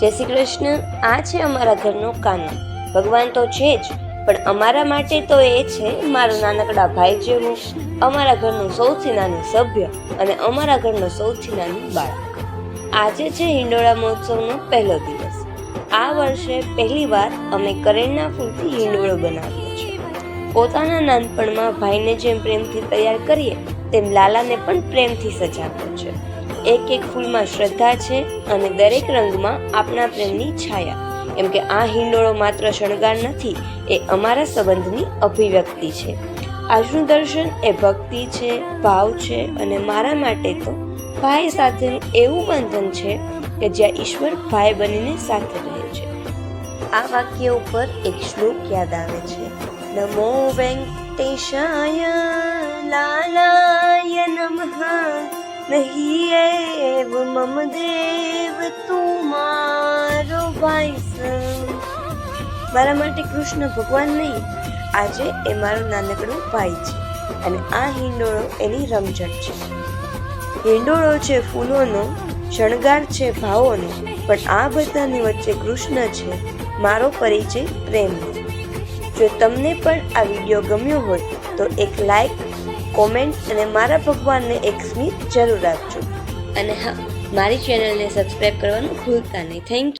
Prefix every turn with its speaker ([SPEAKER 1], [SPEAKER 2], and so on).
[SPEAKER 1] જય શ્રી કૃષ્ણ. આ છે અમારા ઘરનો કાનો ભગવાન તો છે જ, પણ અમારા માટે તો એ છે, મારો નાનકડા ભાઈ જેવું અમારા ઘરનું સૌથી નાનું સભ્ય અને અમારા ઘરનું સૌથી નાનું બાળક. આજે છે હિંડોળા મહોત્સવનો પહેલો દિવસ. આ વર્ષે પહેલીવાર અમે કરેણના ફૂલથી હિંડોળો બનાવ્યો છે. પોતાના નાનપણમાં ભાઈને જેમ પ્રેમથી તૈયાર કરીએ, તેમ લાલાને પણ પ્રેમથી સજાવ્યો છે. એક એક ફૂલમાં શ્રદ્ધા છે અને દરેક રંગમાં આપણા પ્રેમની છાયા. એમ કે આ હિંડોળો માત્ર શણગાર નથી, એ અમારા સંબંધની અભિવ્યક્તિ છે. આજનું દર્શન એ ભક્તિ છે, ભાવ છે અને મારા માટે તો ભાઈ સાથેનું એવું બંધન છે કે જ્યાં ઈશ્વર ભાઈ બનીને સાથે રહે છે. આ વાક્ય ઉપર એક શ્લોક યાદ આવે છે. નમો વેંકટેશાય લાલાય નમઃ. નહીં એવ મમ દેવ તું મારો ભાઈ મારા માટે કૃષ્ણ ભગવાન નહીં આજે એ મારો નાનકડો ભાઈ છે અને આ હિંડોળો એની રમઝટ છે હિંડોળો છે ફૂલોનો શણગાર છે ભાવોનો પણ આ બધાની વચ્ચે કૃષ્ણ છે, મારો પરિચય પ્રેમનો જો તમને પણ આ વીડિયો ગમ્યો હોય, તો એક લાઈક કોમેન્ટ અને મારા ભગવાનને એક સ્મિત જરૂર આપજો અને હા, મારી ચેનલને સબસ્ક્રાઈબ કરવાનું ભૂલતા નહીં. થેન્ક